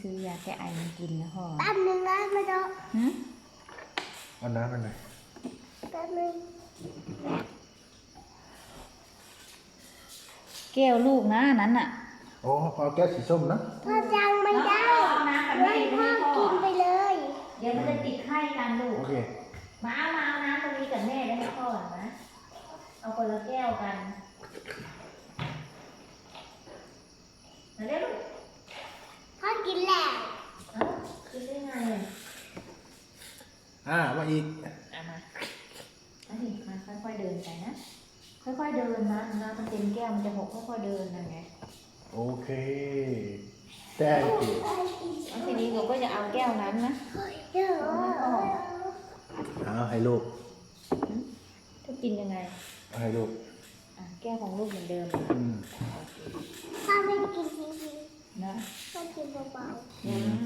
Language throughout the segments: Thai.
ซื้อยาแก้ไอมากินนะพ่อแป๊บนึงนะไม่ต้องหึเอาน้ำมันหน่อยแป๊บนึงแก้วลูกนะอันนั้นน่ะ โอ้พอแก้วสีส้มนะพ่อยังไม่ได้เอาน้ำกับแม่ให้พ่อกินไปเลยเดี๋ยวมันจะติดไข้กันลูก โอเคมาเอามาเอาน้ำตรงนี้กับแม่ได้ให้พ่อก่อนนะ เอาคนละแก้วกันมาเร็วลูก พ่อกินแล้วเอ้ากินได้ไงอะอ่ามาอีก เอามาเอาสิมาค่อยๆเดินไปนะ ค่อยๆเดินนะน้ำมันเต็มแก้วมันจะหกค่อยๆเดินนะไงโอเค thank you แล้วทีนี้เราก็จะเอาแก้วนั้นนะเดี๋ยวเอาให้ลูกจะกินยังไงเอาให้ลูกอะแก้วของลูกเหมือนเดิม อืมพ่อไม่กินจริง นะๆพ่อกินเบาอืม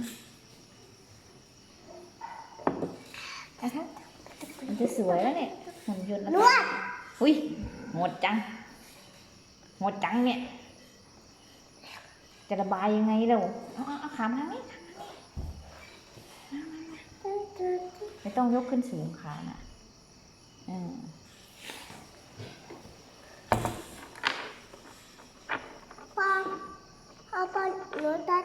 นะคะมันจะสวยแล้วเนี่ยหุ่นยนต์ๆนวดอุ้ยหมดจัง หมดจังเนี่ย จะระบายยังไงเราเอาเอาเอาขามทางนี้ไม่ต้องยกขึ้นสูงขาน่ะอืมพ่อ พ่อพ่อหนูตัด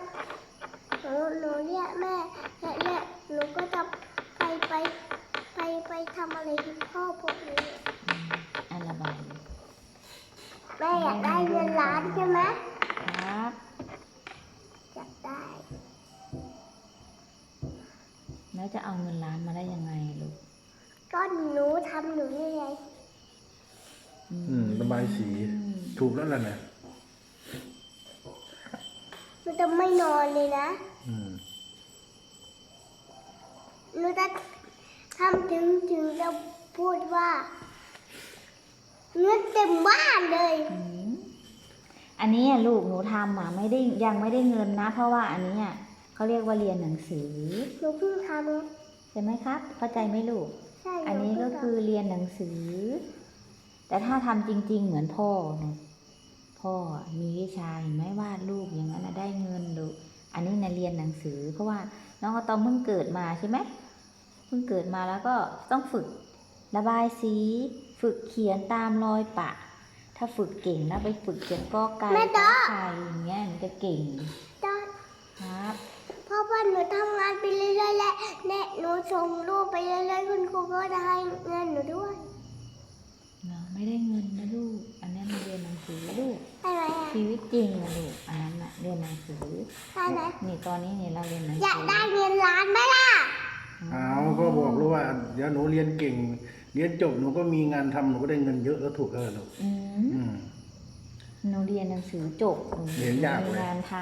หนูหนูเรียกแม่และและหนูก็จะไปไปไปไปทำอะไรที่พ่อพวกนี้อันระบายแม่อยากได้เงินล้านใช่ไหมครับอยากได้ แล้วจะเอาเงินล้านมาได้ยังไงลูกก็หนูทำหนูนี่ไง อืมระบายสี ถูกแล้วล่ะนะ หนูจะไม่นอนเลยนะ อืม หนูจะทำถึงถึงจะพูดว่าเงินเต็มบ้านเลย อืมอันนี้อะลูกหนูทำอะไม่ได้ ยังไม่ได้เงินนะ เพราะว่าอันนี้อะเขาเรียกว่าเรียนหนังสือหนูเพิ่งทใช่ไหมครับ เข้าใจไหมลูกำใช่อันนี้หก็เพิ่งทำคือเรียนหนังสือ แต่ถ้าทำจริง ๆ เหมือนพ่อเนอะพ่อมีวิชาเห็นไหมวาดรูปอย่างนั้นนะได้เงินลูกอันนี้นะเรียนหนังสือ เพราะว่าน้องอะตอมเพิ่งเกิดมาใช่ไหมเพิ่งเกิดมาแล้วก็ต้องฝึกระบายสี ฝึกเขียนตามรอยปะ ถ้าฝึกเก่งนะไปฝึกเขียนก็ไก่ขอไข่อย่างเงี้ยมันจะเก่งตอนครับเพราะว่าหนูทำงานไปเรื่อยๆและแน่หนูส่งรูปไปเรื่อยๆคุณครูก็จะให้เงินหนูด้วยเนาะไม่ได้เงินนะลูก อันนี้มันเรียนหนังสือลูกใช่ไหมอะชีวิตจริงนะลูกอันนั้นน่ะเรียนหนังสือใช่ไหมนี่ตอนนี้เนี่ยเราเรียนหนังสือยากได้เงินล้านไหมล่ะ เอาก็บอกรู้ว่า เดี๋ยวหนูเรียนเก่ง เรียนจบหนูก็มีงานทำหนูก็ได้เงินเยอะแล้วถูกแล้วลูกอืมอืม หนูเรียนหนังสือจบเรียนยากเลย มีงานท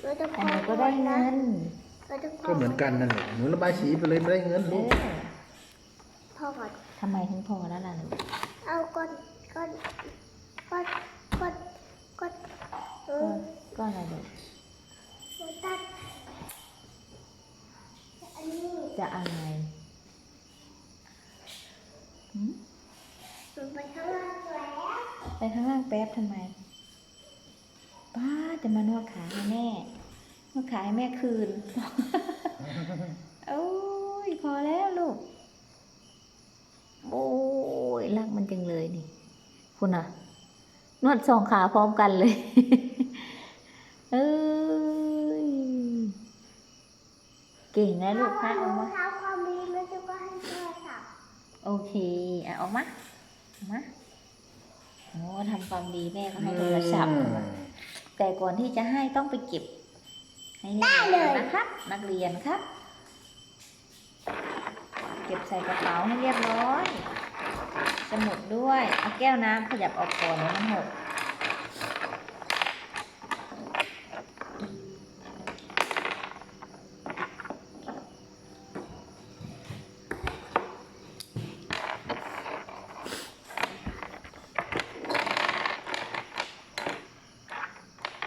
หนูจะำขแต่อหนูก็ได้เงินหนูจะขก็เหมือนกันนั่นแหละหนูระบายสีไปเลยไม่ได้เงินเอลูกอพ่อก่อนทำไมถึงพอแล้วล่ะลูกเอาก้อนก้อนก้อนก้อนก้อนเอก็อก็อะไรลูกหนูตัดอันนี้จะอะไรหืม หนูไปข้างล่างแล้ว ไปข้างล่างแป๊บทำไม ป้าจะมานวดขาให้แม่ นวดขาให้แม่คืน โอ้ยพอแล้วลูก โอ้ยรักมันจังเลยนี่ คุณอะนวดสองขาพร้อมกันเลย เอ้ย เก่งนะลูกฮะหอนูอกมาทำความดีแล้วจะก็ให้โทรศัพท์โอเคอะออกมาออกมาโอ้ ทำความดีแม่ก็ให้โทรศัพท์อืมแต่ก่อนที่จะให้ต้องไปเก็บ ให้เรียบร้อยนะครับ นักเรียนครับ เก็บใส่กระเป๋าให้เรียบร้อย สมุดด้วย เอาแก้วน้ำขยับออกก่อนเดี๋ยวมันหก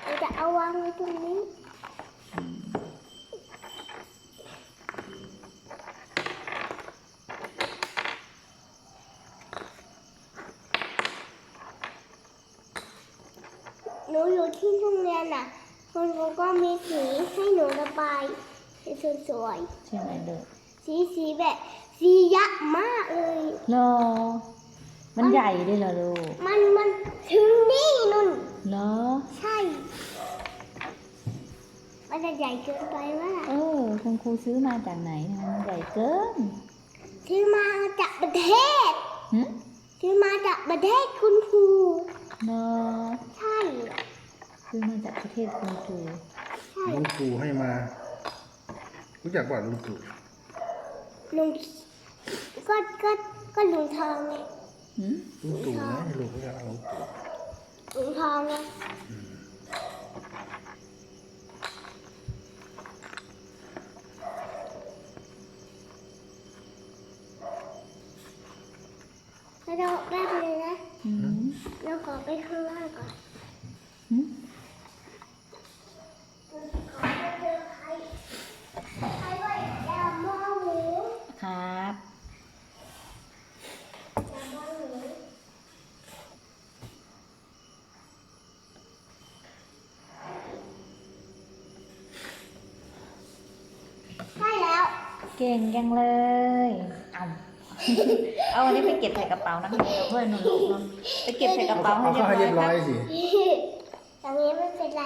หนูจะเอาวางไว้ตรงนี้ ห นูอยู่ที่โรงเรียนน่ะคคุณครูก็มีสีให้หนูระบายสีสวยใช่ไหมเด็กๆสีสีแบบสียักษ์มากเลยรอมันใหญ่ด้วยเหรอลูกมันมันถึงนี่นุ่นเหรอใช่ มันจะใหญ่เกินไปวะเออคุณครูซื้อมาจากไหนเนี่ยมันใหญ่เกินซื้อมาจากประเทศหึซื้อมาจากประเทศคุณครูเหรอใช่ ซื้อมาจากประเทศคุณครูใช่ลุงตู่ให้มา รู้จักว่าลุงตู่ลุงก็ก็ก็ลุงทองไงหึลุงตู่นะลุงรู้จักลุงตู่ลุงทองไงแล้วเราแป๊บเลยนะหึเราขอไปข้างล่างก่อน หึ ขอไปเจอใครใครก็อย่ามองหนู ครับอย่ามองหนูใช่แล้ว เก่งจังเลย เอา เอาอันนี้ไปเก็บใส่กระเป๋านักเรียนเพื่อนหนูลูกเนาะไปเก็บใส่กระเป๋าให้เอาเรียเข้าบให้ร้อเรียยบคร้รัอยบสิ อย่างนี้ไม่เป็นไร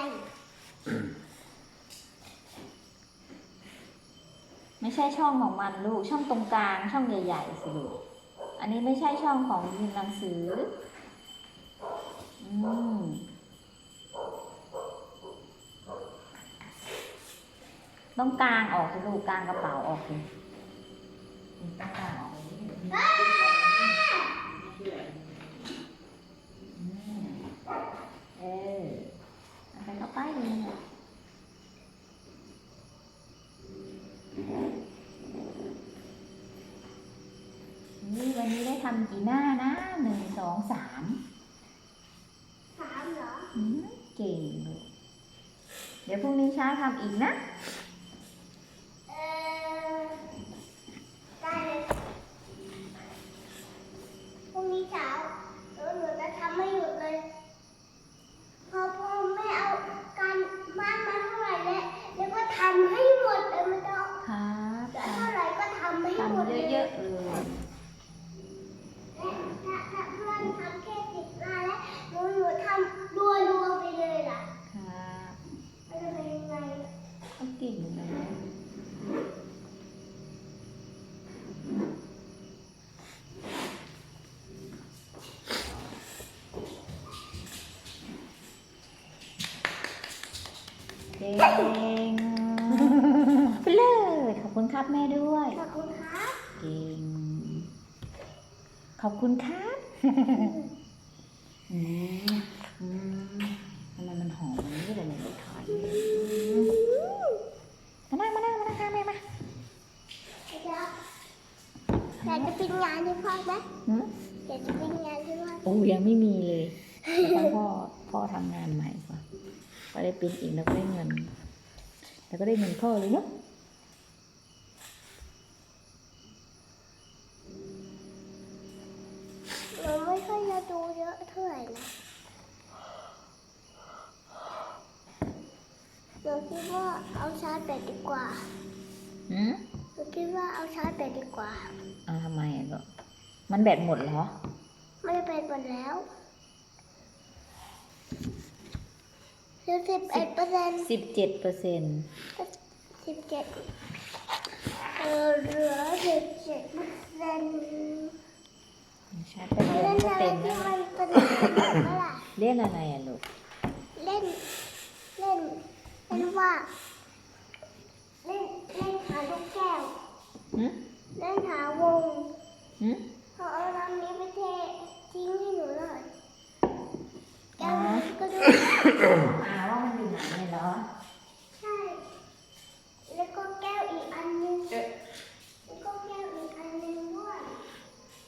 ไม่ใช่ช่องของมันลูก ช่องตรงกลางช่องใหญ่ๆสิลูก อันนี้ไม่ใช่ช่องของยินหนังสือ อืมต้องกลางออกสิลูกกลางกระเป๋าออกสิต้องกลางออกเลยอืมเออเอาไปเข้าไปเลย นี่ยนี่วันนี้ได้ทำกี่หน้านะหนึ่งสองสามสามเหรออืมเก่งลูกเดี๋ยวพรุ่งนี้เช้าทำอีกนะ เออได้เลยพรุ่งนี้เช้าเดี๋ยวหนูจะทำให้หยุดเลยพอพ่อไม่เอาการบ้านมาเท่าไหร่แล้วแล้วก็ทำให้หมดเลยไม่ต้อง ครับ เหลือเท่าไหร่ก็ทำให้หมด ทำ เลย เยอะๆเลย ถ้าถ้าเพื่อนทำแค่สิบหน้าแล้วหนูหนูทำรัวๆไปเลยล่ะ ครับ มันจะเป็นยังไง เขาเก่งนะเก่งไปเลยขอบ คุณครับแม่ด้วย ขอบคุณครับ เก่ง ขอบคุณครับอืมอืมทำไมมันหอมอย่างนี้เลยเนี่ยลูกถอยมานั่งมานั่งมานั่งข้างแม่มาเดี๋ยวอยากจะเป็นงานที่พ่อไหมหืมอยากจะเป็นงานที่พ่อโอ้ยังไม่มีเลยแล้วพ่อพ่อทำงานใหม่ก่อนก็ได้เป็นอีกแล้วก็ได้เงิน แล้วก็ได้เงินพ่อเลยเนาะ หนูไม่ค่อยจะดูเยอะเท่าไหร่นะหนูคิดว่าเอาชาร์จแบตดีกว่าหืมหนูคิดว่าเอาชาร์จแบตดีกว่า เอาทำไมอะลูกมันแบตหมดเหรอ ไม่ได้เป็นหมดแล้วเหลือสิบเอ็ดเปอร์เซ็นต์สิบเจ็ดเปอร์เซ็นต์สิบเจ็ดเออเหลือสิบเจ็ดเปอร์เซ็นต์ ชาร์จแบตเดียวเล่นก็อะไรเต็มที่แล้วมันเป็นแบบนั้นล่ะเล่นอะไรอะลูก เล่น เล่นเล่นว่า เล่น เล่นหาลูกแก้วหืมเล่นหาวงหืมเขาเอาน้ำนี้ไปเททิ้งให้หนูหน่อยแก้วนี้ก็ด้วยอ่าว่ามันอยู่ไหนเนี่ยเหรอ ใช่ แล้วก็แก้วอีกอันนึงแล้วก็แก้วอีกอันนึงด้วย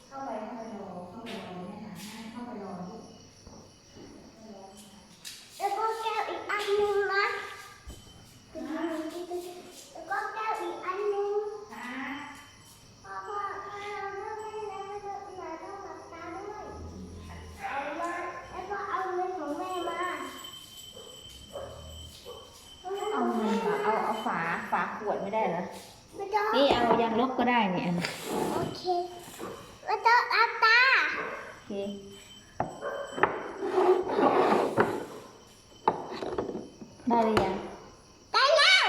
เข้าไปเข้าไปรอเข้าไปรอแม่หาให้เข้าไปรอลูก แล้วก็แก้วอีกอันนึงนะแล้วก็แก้วอีกอันนึง ค่ะ พ่อพ่อถ้าเราเลิกเล่นแล้วเราจะหาต้องหลับตาด้วยเอามาแล้วก็เอาเงินของแม่มา บก็ได้เนี่ยอัน โอเคไม่ต้องรับตา โอเค ได้หรือยัง ได้แล้ว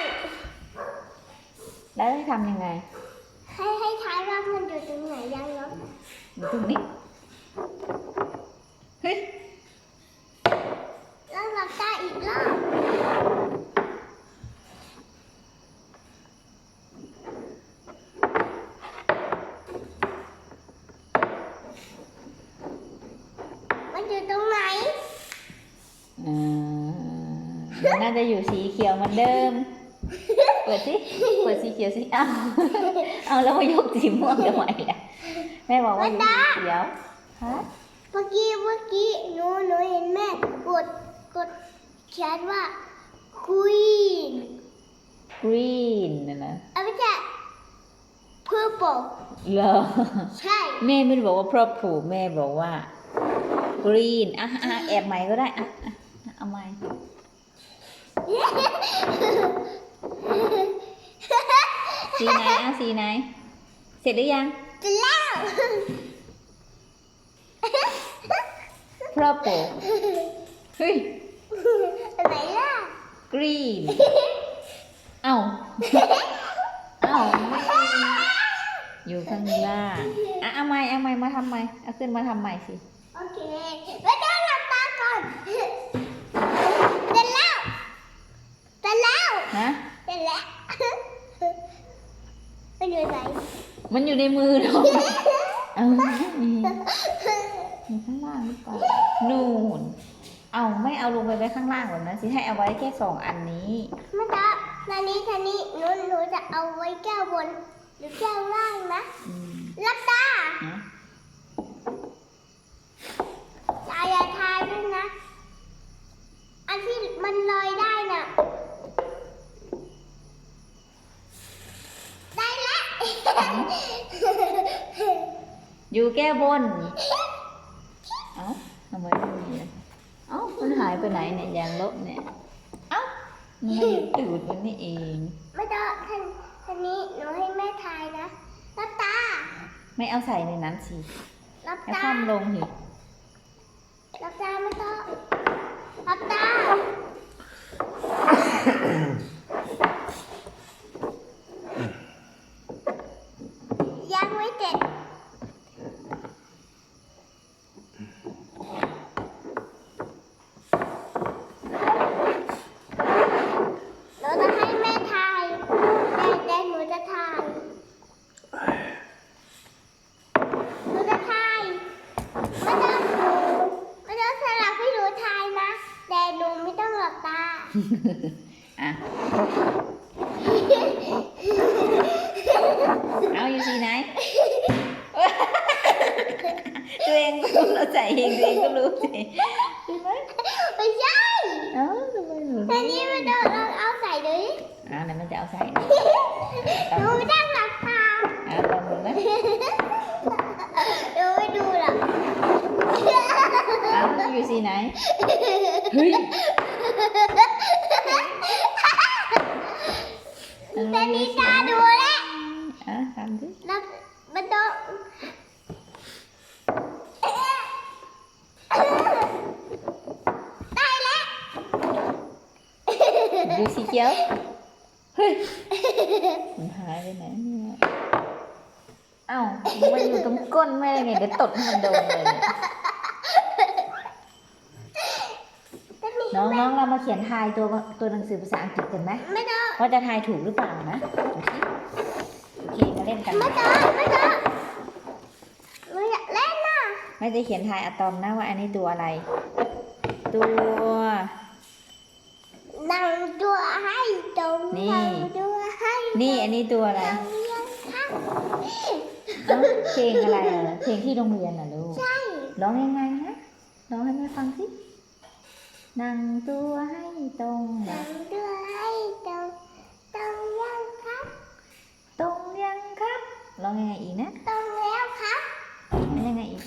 แล้วให้ทำยังไง ให้ให้ทายว่ามันอยู่ตรงไหนยังเนาะ อยู่ตรงนี้ เฮ้ย แล้วรับตาอีกรอบ มันอยู่ตรงไหน อ่ามั นน่าจะอยู่สีเขียวเหมือนเดิม เปิดสิ เปิดสีเขียวสิ เอาเอาแล้วมายกสีม่วงทำไมล่ะแม่บอกว่าอยู่สีเขียวฮะเมื่อกี้เมื่อกี้หนูหนูเห็นแม่กดกดเขียนว่า queen green นะนะเอาไม่ใช่ purple เหรอใช่ แม่ไม่ได้บอกว่า purple แม่บอกว่า green อะอะแอบใหม่ก็ได้อะอะอะเอาใหม่ สีไหนอะสีไหน เสร็จหรือยังเสร็จแล้ว purple เฮ้ยอะไรล่ะ green เอ้าเอ้าอยู่ข้างล่างอะเอาใหม่เอาใหม่มาทำใหม่เอาขึ้นมาทำใหม่สิ โอเค แล้วฮะจะแล้วมันอยู่ไหนมันอยู่ในมือเราเอ้าอยู่ข้างล่างหรือเปล่านู่น เอาไม่เอาลงไปไว้ข้างล่างหรอกนะสิให้เอาไว้แค่สองอันนี้มาดับนานี้ทานี้หนูหนูจะเอาไว้แก้วบน หรือแก้วล่างนะอืมรับตา ฮะ ตาอย่าทายด้วยนะ อันที่มันลอยได้น่ะ ได้แล้ว อยู่แก้ บน เอ้าทำไมไม่มีอะเอ้ามันหายไปไหนเนี่ยยางลบเนี่ย เอ้ามันมาอยู่ตูดมันนี่เอง ไม่ต้องท่านท่านนี้หนูให้แม่ทายนะรับตา ไม่เอาใส่ในนั้นสิรับให้ตาคว่ำลงสิ รับตาไม่ต้องรับตา ยังไม่เสร็จหนูจะให้แม่ทายแต่แต่หนูจะทาย หนูจะทายไม่ต้องไม่ต้องสลับให้หนูทายนะ แต่หนูไม่ต้องหลับตา อะ เอาอยู่สีไหน ตัวเองก็รู้เราใส่เองตัวเองก็รู้สิใช่ไหม ไม่ใช่ เอ้าทำไมหนู แต่นี่ไม่ต้องเอาเอาใส่เลย อ่าไหนมันจะเอาใส่นะ หนูไม่ต้องหลับตา อ่าลองดูนะ หนูไม่ดูหรอก อ้าวมันอยู่สีไหน เฮ้ยมัน แต่ไม่อยู่นี่สีตาดูแล้วอะทำดิแล้วมันต้องได้แล้วอยู่สีเขียวเฮ้ยมันหายไปไหนเนี่ยเอ้ามันมาอยู่ตรงก้นแม่ไงเดี๋ยวตดให้มันโดนเลยเนี่ย แต่นี่ น้องน้องเรา มาเขียนทายตัวตัวหนังสือภาษาอังกฤษกันไหมไม่ต้องว่าจะทายถูกหรือเปล่านะดูสิโอเคมาเล่นกันไม่ต้องไม่ต้องหนูอยากเล่นน่ะแม่จะเขียนทายอะตอมนะว่าอันนี้ตัวอะไร ตัวนั่งตัวให้ตรงนี่นั่งตัวให้นี่อันนี้ตัวอะไรนั่งเรียนข้างนี่เอ้าเพลงอะไรอะเพลงที่โรงเรียนน่ะลูกใช่ร้องยังไงนะร้องให้แม่ฟังสิ นั่งตัวให้ตรงนั่นะงตัวให้ตรงตรงยังครับ ตรงยังครับร้องยังไงอีกนะตรงแล้วครับแล้วยังไงอีก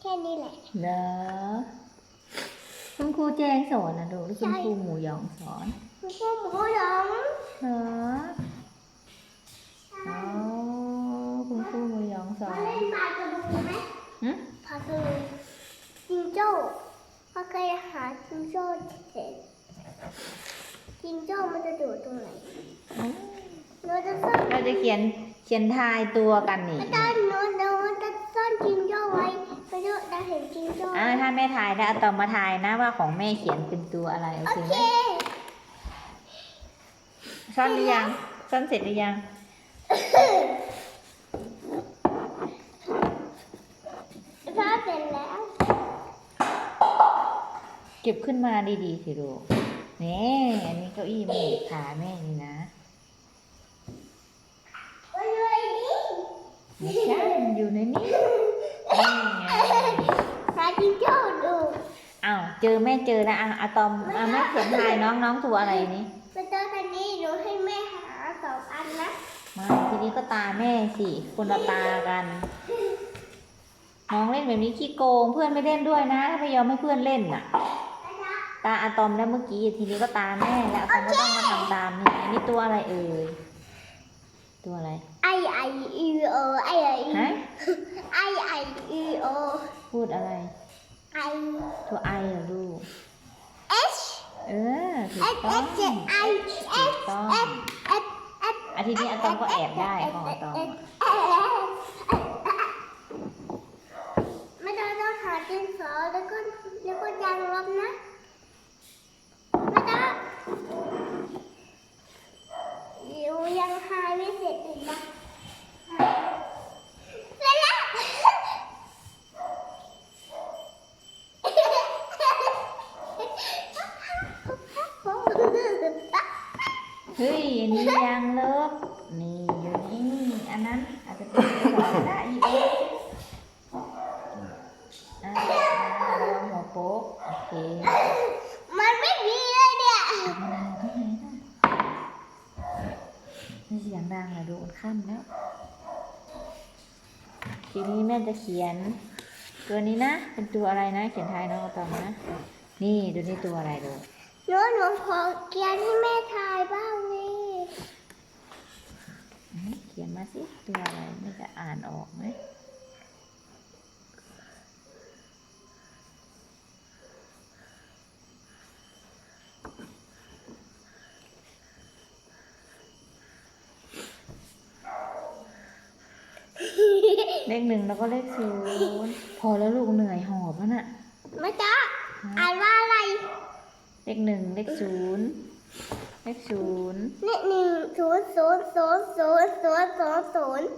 แค่นี้แหละเหรอคุณครูแจงสอนนะลูกหรือคุณใช่ครูหมูหยองสอนคุณครูหมูหยองเหรออ๋อคุณครูหมูหยองสอมานเล่นปลากระดูไหมหึปลากระดูจิงโจ้ พ่อเคยหาจิงโจ้เห็นจิงโจ้มันจะอยู่ตรงไหนหนูจะซ่อนเราจะเขียนเขียนทายตัวกันนี่ไม่ได้หนูหนูจะซ่อนจิงโจ้ไว้ไปดูจะเห็นจิงโจ้อ่าถ้าแม่ทายได้เอาต่อมาทายนะว่าของแม่เขียนเป็นตัวอะไรโอโอเคไหเคมซ่อนหรือยังซ่อนเสร็จหรือยัง ซ่อนเสร็จแล้ว เก็บขึ้นมาดีๆสิลูกนี่อันนี้เก้าอี้แม่ขาแม่นี่นะไปเลยนี่ไม่ใช่มันอยู่ในนี้นี่ไงหาจิงโจ้ดูอ้าวเจอแม่เจอแล้วอะอะตอมอะแม่เขียนทายน้องน้องตัวอะไรนี่ไปเจอทันนี้หนูให้แม่หาสองอันนะมาทีนี้ก็ตาแม่สิคนละตากันน้องเล่นแบบนี้ขี้โกงเพื่อนไม่เล่นด้วยนะ ถ้าไม่ยอมให้เพื่อนเล่นน่ะ ตาอะตอมแล้วเมื่อกี้ทีนี้ก็ตาแม่แล้วอะตอมก็ต้องมาทำตามนี่อันนี้ตัวอะไรเอ่ยตัวอะไรไอไออีโอไอไอฮะไอไออีโอพูดอะไรไอตัวไอเหรอลูกเอชเออถูเอกสต้เอองสไอเอถูสกต้องเอสเอสเอสอาทีนี้อะตอมก็แอบได้ของอะตอมอะไม่ต้องต้องหาดินสอแล้วก็แล้วก็ยางลบนะไม่ต้อง ยังหายไม่เสร็จอีกนะเสร็จแล้วเฮ้ยอันนี้ยังลบนี่อยู่นี่อันนั้นอาจจะเป็นตัวอะไรได้อีกเองอ่าระวังหัวโป๊กโอเค มันไม่มีเลยเนี่ย ไม่ได้ตรงไหนนะไม่เสียงดังเลยดูมันค่ำแล้ว ทีนี้แม่จะเขียน ตัวนี้นะ เป็นตัวอะไรนะ เขียนทายน้องเอาตอมนะ นี่ดูนี่ตัวอะไรดูหนูหนูขอเกียนให้แม่ทายบ้างนี่อืมเขียนมาสิตัวอะไรไม่จะอ่านออกไหม เลขหนึ่งแล้วก็เลขศูนย์พอแล้วลูกเหนื่อยหอบแล้วน่ะไม่จ้าอ่านว่าอะไร เลขหนึ่งเลขศูนย์เลขศูนย์นี่หนึ่งศูนย์ศูนย์ศูนย์ศูนย์ศูนย์ศูนย์ศูนย์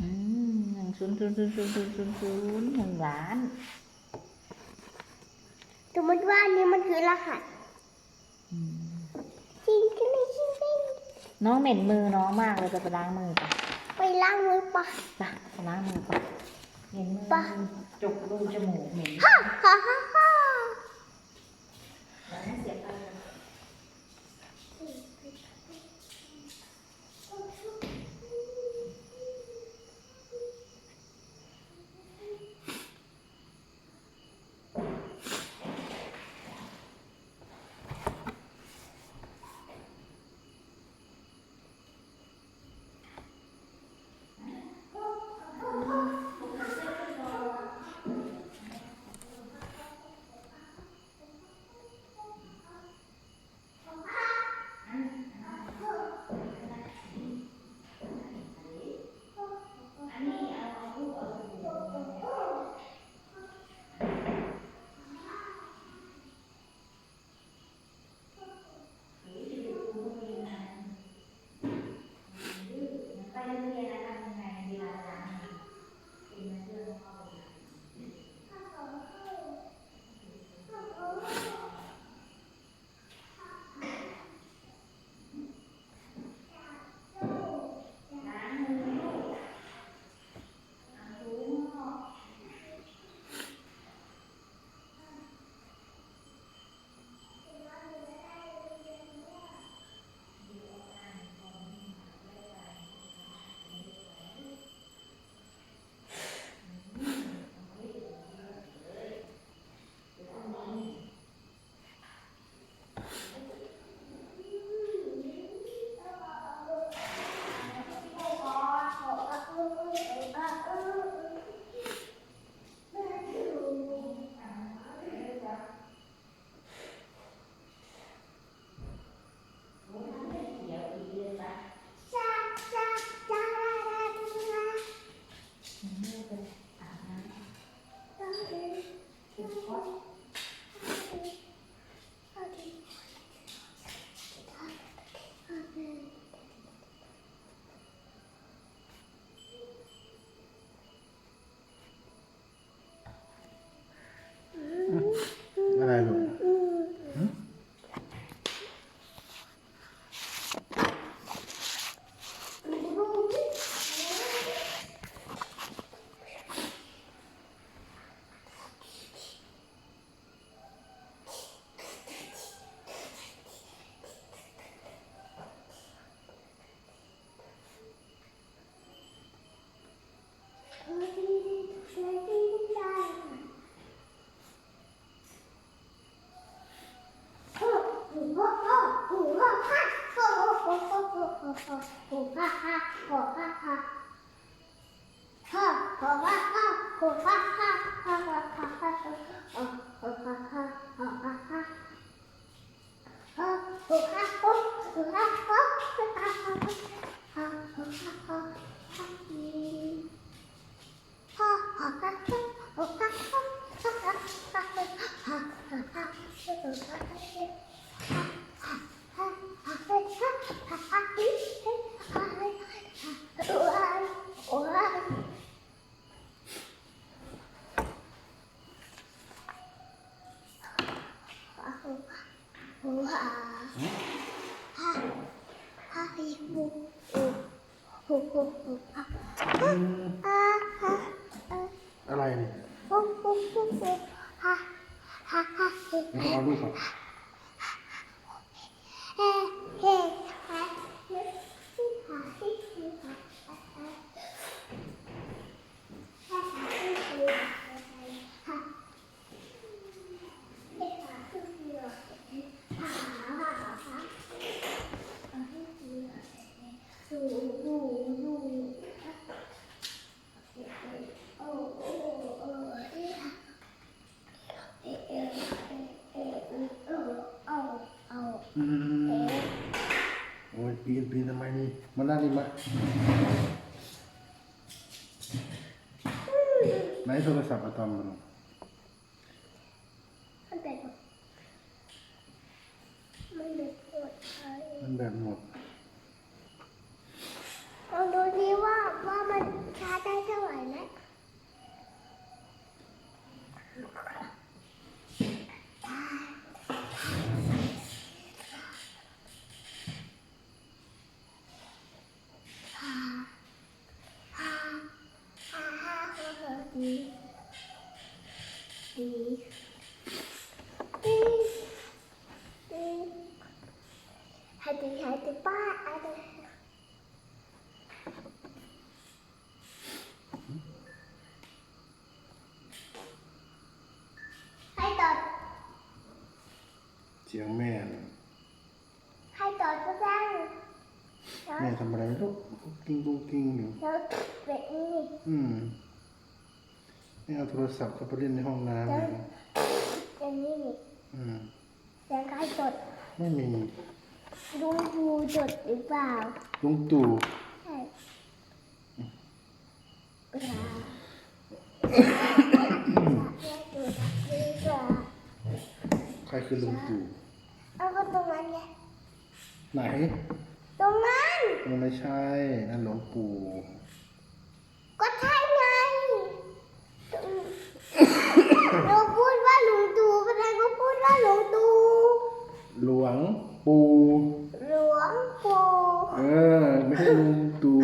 อืมหนึ่งศูนย์ศูนย์ศูนย์ศูนย์ศูนย์ศูนย์ศูนย์หนึ่งล้านสมมติว่าอันนี้มันคือรหัสอืมจริงจริงจริงจริงน้องเหม็นมือน้องมากเลยไปไปล้างมือไปไป ล้างมือปะไปไปล้างมือไปเหม็นมือไปจุกรูจมูกเหม็น ฮ่าฮ่าฮ่า ไม่ต้องเอาลูกก่อนอืมโอ้ยปีนปีนทำไม นี่มานั่งนี่มาไหนโทรศัพท์อะตอมมัน มันเป็นมันเป็นปวดใจ มันแบบหมด ลองดูดิว่าว่ามันชาร์จได้เท่าไหร่นะดีดีดีดีให้ดีให้ดีป้าอะไร ให้ตอด เสียงแม่น่ะให้ตอดก็ได้แล้วแม่ทำอะไรไม่รู้กุ๊กกิ้งกุ๊กกิ้งอยู่แล้วแบบนี้อืมไม่เอาโทรศัพท์เข้าไปเล่นในห้องน้ำแล้วเลยอย่างนี้นี่อืมแล้วก็ให้ตอดไม่มีดูดูจดหรือเปล่าลุงตู่ใช่เวลาดูดีกว่าใครคือลุงตู่เอาก็ ตรงนั้นไงไหน ตรงนั้นมันไม่ใช่ นั่นหลวงปู่ ก็ใช่ไงเราพูดว่าหลวงตู่แสดงก็พูดว่าหลวงตู่หลวงปู่ หลวงปู่ เออ ไม่ใช่ลุงตู่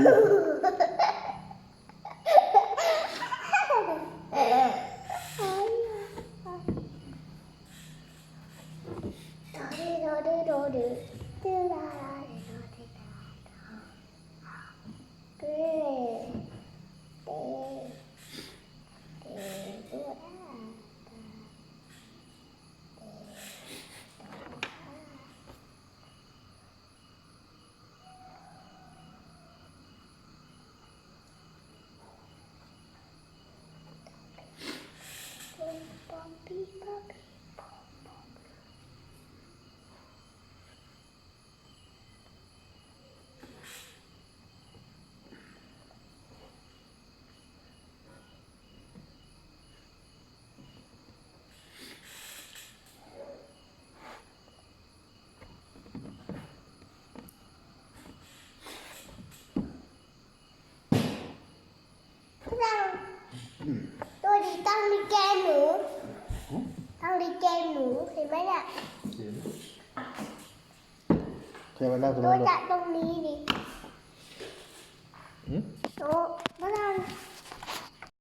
ตัวดีตั้งมีเกมหนูตั้งมีเกมหนูเห็นไหมเนี่ยใครมานั่งตรงตัวนั้นลูกจากตรงนี้ดิ